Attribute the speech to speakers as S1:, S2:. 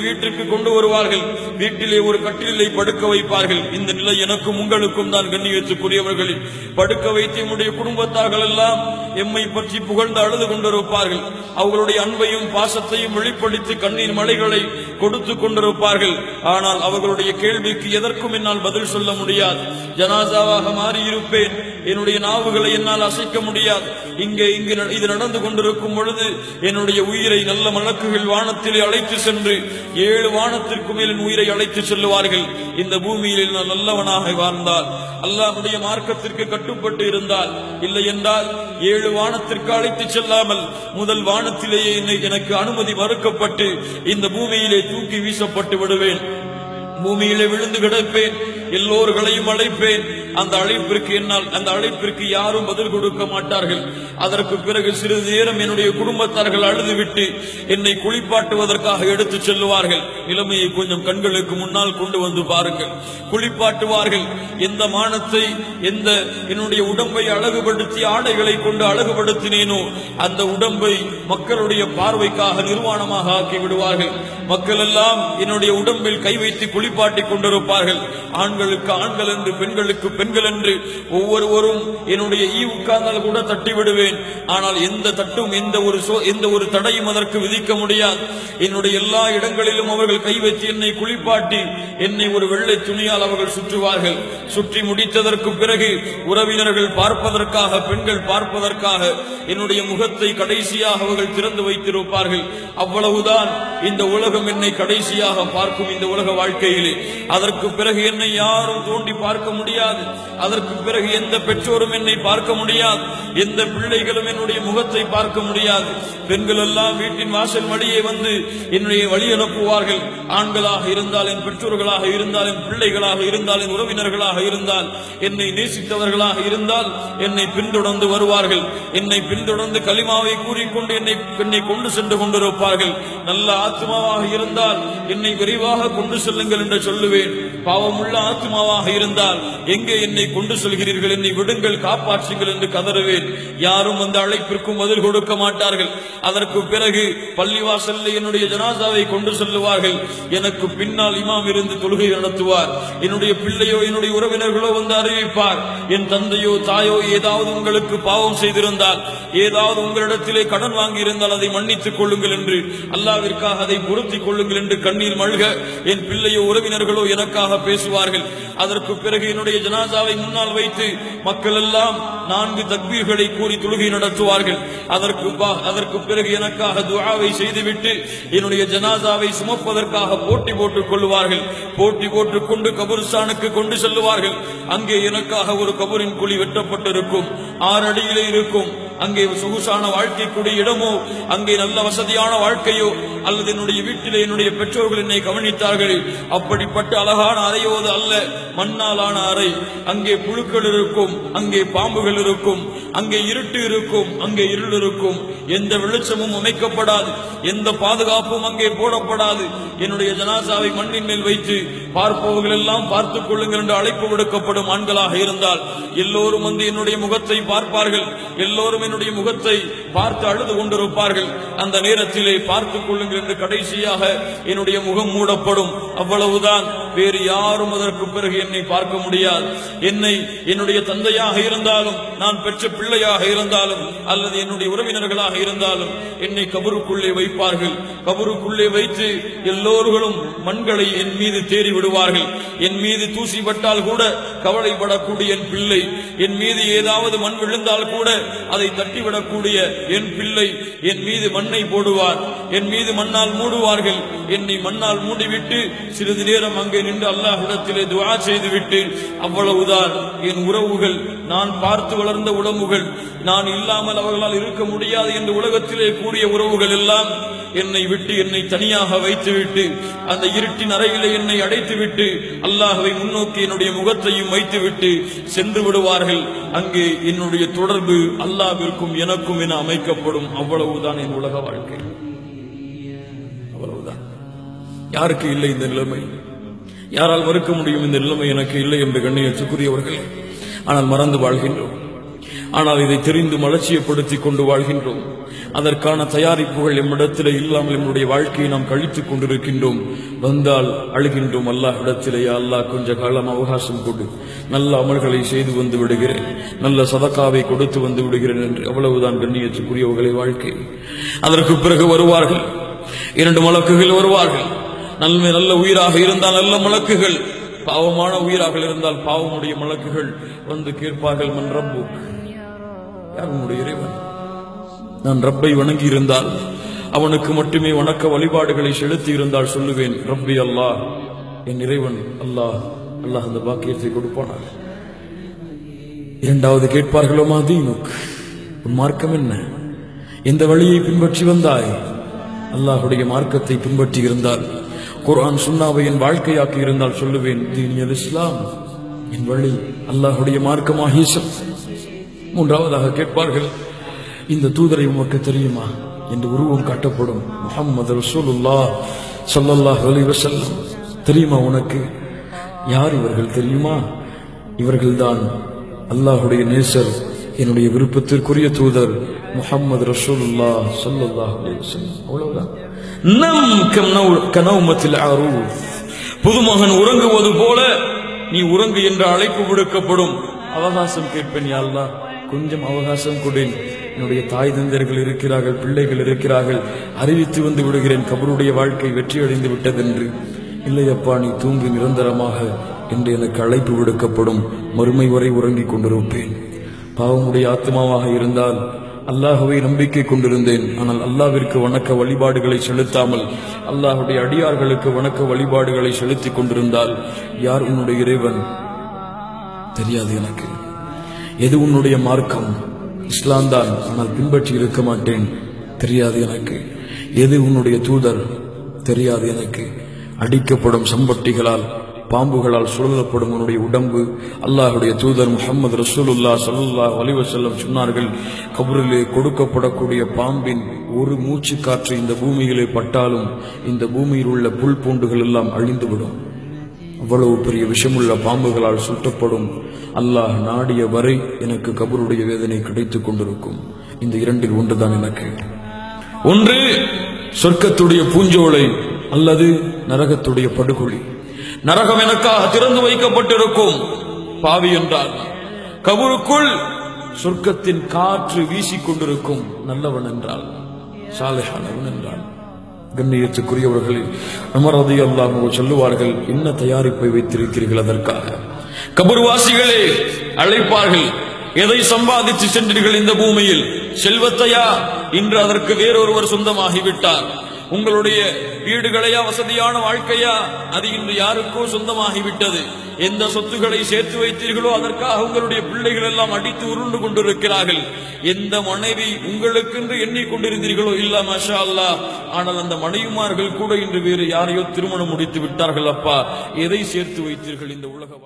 S1: வீட்டிற்கு கொண்டு வருவார்கள். வீட்டிலே ஒரு கட்டிலை படுக்க வைப்பார்கள். இந்த நிலை எனக்கும் உங்களுக்கும் தான் கண்ணியத்துக்குரியவர்களில் படுக்க வைத்து என்னுடைய குடும்பத்தார்கள் எல்லாம் எம்மை பற்றி புகழ்ந்து அழுது கொண்டிருப்பார்கள். அவர்களுடைய அன்பையும் பாசத்தையும் வெளிப்படுத்தி கண்ணீர் மலைகளை கொடுத்து கொண்டிருப்பார்கள். ஆனால் அவர்களுடைய கேள்விக்கு எதற்கும் என்னால் பதில் சொல்ல முடியாது. ஜனாசாவாக மாறியிருப்பேன். என்னுடைய நாவுகளை என்னால் அசைக்க முடியாது. இங்கே இங்கு ந- இது நடந்து கொண்டிருக்கும் பொழுது என்னுடைய உயிரை நல்ல மலக்குகள் வானத்திலே அழைத்து சென்று ஏழு வானத்திற்கு மேல் என் உயிரை அழைத்து செல்லுவார்கள். இந்த பூமியில் நான் நல்லவனாக வாழ்ந்தால் அல்லாஹுடைய மார்க்கத்திற்கு கட்டுப்பட்டு இருந்தால் இல்லை என்றால் ஏழு வானத்திற்கு அழைத்து செல்லாமல் முதல் வானத்திலேயே எனக்கு அனுமதி மறுக்கப்பட்டு இந்த பூமியிலே தூக்கி வீசப்பட்டு விடுவேன். பூமியிலே விழுந்து கிடப்பேன் எல்லோர்களையும் அழைப்பேன். அந்த அழைப்பிற்கு என்னால் அந்த அழைப்பிற்கு யாரும் பதில் கொடுக்க மாட்டார்கள். அதற்கு பிறகு சிறிது நேரம் என்னுடைய குடும்பத்தார்கள் அழுதுவிட்டு என்னை குளிப்பாட்டுவதற்காக எடுத்து செல்லுவார்கள். நிலைமையை கொஞ்சம் கண்களுக்கு முன்னால் கொண்டு வந்து பாருங்கள். குளிப்பாட்டுவார்கள். எந்த மானத்தை எந்த என்னுடைய உடம்பை அழகுபடுத்தி ஆடைகளை கொண்டு அழகுபடுத்தினேனோ அந்த உடம்பை மக்களுடைய பார்வைக்காக நிர்வாணமாக ஆக்கி விடுவார்கள். மக்கள் எல்லாம் என்னுடைய உடம்பில் கை வைத்து குளிப்பாட்டிக் கொண்டிருப்பார்கள். ஆண்களுக்கு ஆண்கள் என்று பெண்களுக்கு பெண்கள் என்று ஒவ்வொருவரும் என்னுடைய ஈ உட்கார்ந்தால் கூட தட்டி விடுவேன் ஆனால் எந்த தட்டும் எந்த ஒரு சோ- எந்த ஒரு தடையும் அதற்கு விதிக்க முடியாது. என்னுடைய எல்லா இடங்களிலும் அவர்கள் கை வைத்து என்னை குளிப்பாட்டி என்னை ஒரு வெள்ளை துணியால் அவர்கள் சுற்றுவார்கள். சுற்றி முடித்ததற்கு பிறகு உறவினர்கள் பார்ப்பதற்காக பெண்கள் பார்ப்பதற்காக என்னுடைய முகத்தை கடைசியாக அவர்கள் திறந்து வைத்திருப்பார்கள். அவ்வளவுதான் இந்த உலகம் என்னை கடைசியாக பார்க்கும் இந்த உலக வாழ்க்கையிலே. அதற்கு பிறகு என்னை யாரும் தோண்டி பார்க்க முடியாது. அதற்கு பிறகு எந்த பெற்றோரும் என்னை பார்க்க முடியாது. எந்த பிள்ளைகளும் என்னுடைய முகத்தை பார்க்க முடியாது. பெண்கள் எல்லாம் வீட்டின் வாசல் வழியே வந்து என்னுடைய வழி அனுப்புவார்கள். ஆண்களாக இருந்தால் என் பெற்றோர்களாக இருந்தால் என் பிள்ளைகளாக இருந்தால் என் உறவினர்களாக இருந்தால் என்னை நேசித்தவர்களாக இருந்தால் என்னை பின்தொடர்ந்து வருவார்கள். என்னை பின்தொடர்ந்து களிமாவை கூறிக்கொண்டு என்னை என்னை கொண்டு சென்று கொண்டிருப்பார்கள். நல்ல ஆத்மாவாக இருந்தால் என்னை விரைவாக கொண்டு செல்லுங்கள் என்று சொல்லுவேன். பாவமுள்ள ஆத்மாவாக இருந்தால் எங்கே என்னை கொண்டு செல்கிறீர்கள் என்னை விடுங்கள் காப்பாற்றுங்கள் என்று கதறுவேன். யாரும் அந்த அழைப்பிற்கும் பதில் கொடுக்க மாட்டார்கள். அதற்கு பிறகு பள்ளிவாசல்ல என்னுடைய ஜனாசாவை கொண்டு செல்லுவார்கள். எனக்கு பின்னால் இமாம் இருந்து தொழுகை நடத்துவார். என்னுடைய பிள்ளையோ என்னுடைய உறவினர்களோ வந்து அறிவிப்பார். என் தந்தையோ தாயோ ஏதாவது உங்களுக்கு பாவம் செய்திருந்தால் ஏதாவது உங்களிடத்திலே கடன் வாங்கி இருந்தால் அதை மன்னித்துக் கொள்ளுங்கள் என்று அல்லாவிற்காக அதை பொருத்திக் கொள்ளுங்கள் என்று கண்ணீர் மழ்க என் பிள்ளையோ உறவினர்களோ எனக்காக பேசுவார்கள். அதற்கு பிறகு என்னுடைய ஜனாசாவை முன்னால் வைத்து மக்கள் எல்லாம் நான்கு தக்பீர்களை கூறி தொழுகை நடத்துவார்கள். அதற்கு அதற்கு பிறகு எனக்காக துவாவை செய்துவிட்டு என்னுடைய ஜனாசாவை சுமப்பதற்காக போட்டி போட்டுக் கொள்வார்கள் போட்டி போட்டுக் கொண்டு கபுர்ஸ்தானுக்கு கொண்டு செல்லுவார்கள். அங்கே எனக்காக ஒரு கபூரின் குழி வெட்டப்பட்டிருக்கும். ஆறு அடியிலே இருக்கும். அங்கே சொகுசான வாழ்க்கைக்குரிய இடமோ அங்கே நல்ல வசதியான வாழ்க்கையோ அல்லது என்னுடைய வீட்டிலே என்னுடைய பெற்றோர்கள் என்னை கவனித்தார்கள். அப்படிப்பட்ட அழகான அறையோது அல்ல மண்ணாலான அறை. அங்கே புழுக்கள் இருக்கும் அங்கே பாம்புகள் இருக்கும் அங்கே இருட்டு இருக்கும் அங்கே இருள் இருக்கும். எந்த வெளிச்சமும் அமைக்கப்படாது எந்த பாதுகாப்பும் அங்கே போடப்படாது. என்னுடைய ஜனாசாவை மண்ணின் மேல் வைத்து பார்ப்பவர்கள் எல்லாம் பார்த்துக் கொள்ளுங்கள் என்று அழைப்பு விடுக்கப்படும் ஆண்களாக இருந்தால் எல்லோரும் வந்து என்னுடைய முகத்தை பார்ப்பார்கள். எல்லோரும் என்னுடைய முகத்தை பார்த்து அழுது கொண்டிருப்பார்கள். அந்த நேரத்திலே பார்த்துக் கொள்ளுங்கள் என்று கடைசியாக என்னுடைய முகம் மூடப்படும். அவ்வளவுதான். வேறு யாரும் அதற்கு பிறகு என்னை பார்க்க முடியாது. என்னை என்னுடைய தந்தையாக இருந்தாலும் நான் பெற்ற பிள்ளையாக இருந்தாலும் அல்லது என்னுடைய உறவினர்களாக இருந்தாலும் என்னை கபருக்குள்ளே வைப்பார்கள். கபருக்குள்ளே வைத்து எல்லோர்களும் மண்களை என் மீது தேறி விடுவார்கள் என் மீது தூசி பட்டால் கூட கவலைப்படக்கூடிய என் பிள்ளை. என் மீது ஏதாவது மண் விழுந்தால் கூட அதை தட்டிவிடக்கூடிய என் பிள்ளை. என் மீது மண்ணை போடுவார். என் மீது மண்ணால் மூடுவார்கள். என்னை மண்ணால் மூடிவிட்டு சிறிது நேரம் அங்கே நின்று அல்லாஹிடத்திலே துவா செய்துவிட்டு அவ்வளவுதான். என் உறவுகள் நான் பார்த்து வளர்ந்த உடம்புகள் நான் இல்லாமல் அவர்களால் இருக்க முடியாது என்று உலகத்திலே கூறிய உறவுகள் எல்லாம் என்னை விட்டு என்னை தனியாக வைத்துவிட்டு அந்த இருட்டின் அறையிலே என்னை அடைத்துவிட்டு அல்லாஹ் முன்னோக்கி என்னுடைய முகத்தையும் வைத்துவிட்டு சென்று விடுவார்கள். அங்கே என்னுடைய தொடர்பு அல்லாவிற்கும் எனக்கும் என அமைக்கப்படும். அவ்வளவுதான் என் உலக வாழ்க்கை. அவ்வளவுதான். யாருக்கு இல்லை இந்த நிலைமை? யாரால் மறுக்க முடியும் இந்த நிலைமை எனக்கு இல்லை என்று கண்ணியத்துக்குரியவர்கள் ஆனால் மறந்து வாழ்கின்றோம். ஆனால் இதை தெரிந்தும் அலட்சியப்படுத்திக் கொண்டு வாழ்கின்றோம். அதற்கான தயாரிப்புகள் எம்மிடத்தில் இல்லாமல் நம்முடைய வாழ்க்கையை நாம் கழித்துக் கொண்டிருக்கின்றோம். வந்தால் அழுகின்றோம் அல்லாஹ் இடத்திலேயா அல்லாஹ் கொஞ்ச காலம் அவகாசம் கொண்டு நல்ல அமல்களை செய்து வந்து விடுகிறேன். நல்ல சதக்காவை கொடுத்து வந்து விடுகிறேன் என்று அவ்வளவுதான் கண்ணியத்துக்குரியவர்களை வாழ்க்கை. அதற்கு பிறகு வருவார்கள். இரண்டு மலக்குகள் வருவார்கள். நன்மை நல்ல உயிராக இருந்தால் நல்ல மலக்குகள். பாவமான உயிராக இருந்தால் பாவமுடைய மலக்குகள். வந்து கேட்பார்கள் மன் ரப்பு யார் உன்னுடைய இறைவன்? நான் ரப்பை வணங்கி இருந்தால் அவனுக்கு மட்டுமே வணக்க வழிபாடுகளை செலுத்தி இருந்தால் சொல்லுவேன் ரப்பி அல்லாஹ் என் இறைவன் அல்லாஹ் அல்லாஹ் அந்த பாக்கியத்தை கொடுப்பானார் இரண்டாவது கேட்பார்களோ தீனுக் உன் மார்க்கம் என்ன? எந்த வழியை பின்பற்றி வந்தாய்? அல்லாஹுடைய மார்க்கத்தை பின்பற்றி இருந்தால் குர்ஆன் சுன்னாவை என் வாழ்க்கையாக்கி இருந்தால் சொல்லுவேன் தீனியல் இஸ்லாம் என் வழி அல்லாஹுடைய மார்க்கமாக இஸ்லாம். மூன்றாவதாக கேட்பார்கள் இந்த தூதரை உமக்கு தெரியுமா? என்று உருவம் காட்டப்படும் முஹம்மது ரசூலுல்லா சொல்லல்லா அலைஹி தெரியுமா உனக்கு? யார் இவர்கள் தெரியுமா? இவர்கள்தான் அல்லாஹுடைய நேசர் என்னுடைய விருப்பத்திற்குரிய தூதர் முஹம்மது ரசூலுல்லா சொல்லல்லா அலைஹி அவ்வளவுதான். நம் கனவு கனவுமத்தில் அரூஃப் புதுமகன் உறங்குவது போல நீ உறங்கு என்ற அழைப்பு விடுக்கப்படும். அவகாசம் கேட்பேன் யாழ்தான் கொஞ்சம் அவகாசம் கொடேன் என்னுடைய தாய் தந்தர்கள் இருக்கிறார்கள் பிள்ளைகள் இருக்கிறார்கள். அறிவித்து வந்து விடுகிறேன் கபருடைய வாழ்க்கை வெற்றியடைந்து விட்டதென்று. இல்லையப்பா நீ தூங்கி நிரந்தரமாக என்று எனக்கு அழைப்பு விடுக்கப்படும். மறுமை வரை உறங்கிக் கொண்டிருப்பேன். பாவமுடைய ஆத்மாவாக இருந்தால் அல்லாஹுவை நம்பிக்கை கொண்டிருந்தேன். ஆனால் அல்லாவிற்கு வணக்க வழிபாடுகளை செலுத்தாமல் அல்லாஹுடைய அடியார்களுக்கு வணக்க வழிபாடுகளை செலுத்திக் கொண்டிருந்தால் யார் உன்னுடைய இறைவன்? தெரியாது எனக்கு. எது உன்னுடைய மார்க்கம்? இஸ்லாம் தான் ஆனால் பின்பற்றி இருக்க மாட்டேன். தெரியாது எனக்கு. எது உன்னுடைய தூதர்? தெரியாது எனக்கு. அடிக்கப்படும் சம்பட்டிகளால் பாம்புகளால் சுழலப்படும் உன்னுடைய உடம்பு. அல்லாஹுடைய தூதர் முஹம்மது ரசூலுல்லா ஸல்லல்லாஹு அலைஹி சொன்னார்கள் கபரிலே கொடுக்கப்படக்கூடிய பாம்பின் ஒரு மூச்சு காற்று இந்த பூமியிலே பட்டாலும் இந்த பூமியில் உள்ள புல் பூண்டுகள் எல்லாம் அழிந்துவிடும். அவ்வளவு பெரிய விஷமுள்ள பாம்புகளால் சுட்டப்படும் அல்லாஹ் நாடிய வரை எனக்கு கபருடைய வேதனை கிடைத்துக் கொண்டிருக்கும். இந்த இரண்டில் ஒன்றுதான் எனக்கு. ஒன்று சொர்க்கத்துடைய பூஞ்சோலை அல்லது நரகத்துடைய படுகொலி நரகம் எனக்காக திறந்து வைக்கப்பட்டிருக்கும் பாவி என்றால் கபருக்குள் சொர்க்கத்தின் காற்று வீசிக் கொண்டிருக்கும் நல்லவன் என்றால் சாலையானவன் என்றான் கண்ணியத்துக்குரியவர்களில் அமரதி அல்லாஹ் சொல்லுவார்கள் என்ன தயாரிப்பை வைத்திருக்கிறீர்கள் அதற்காக. கபர்வாசிகளே அழைப்பார்கள் எதை சம்பாதித்து சென்றீர்கள் இந்த பூமியில்? செல்வத்தையா? இன்று அதற்கு வேறொருவர் சொந்தமாகிவிட்டார். உங்களுடைய வீடுகளையா வசதியான வாழ்க்கையா? அது இன்று யாருக்கோ சொந்தமாகிவிட்டது. எந்த சொத்துக்களை சேர்த்து வைத்தீர்களோ அதற்காக உங்களுடைய பிள்ளைகள் எல்லாம் அடித்து உருண்டு கொண்டிருக்கிறார்கள். எந்த மனைவி உங்களுக்கென்று எண்ணிக்கொண்டிருந்தீர்களோ இல்ல மஷா அல்லா ஆனால் அந்த மனைவிமார்கள் கூட இன்று வேறு யாரையோ திருமணம் முடித்து விட்டார்கள் அப்பா. எதை சேர்த்து வைத்தீர்கள் இந்த உலக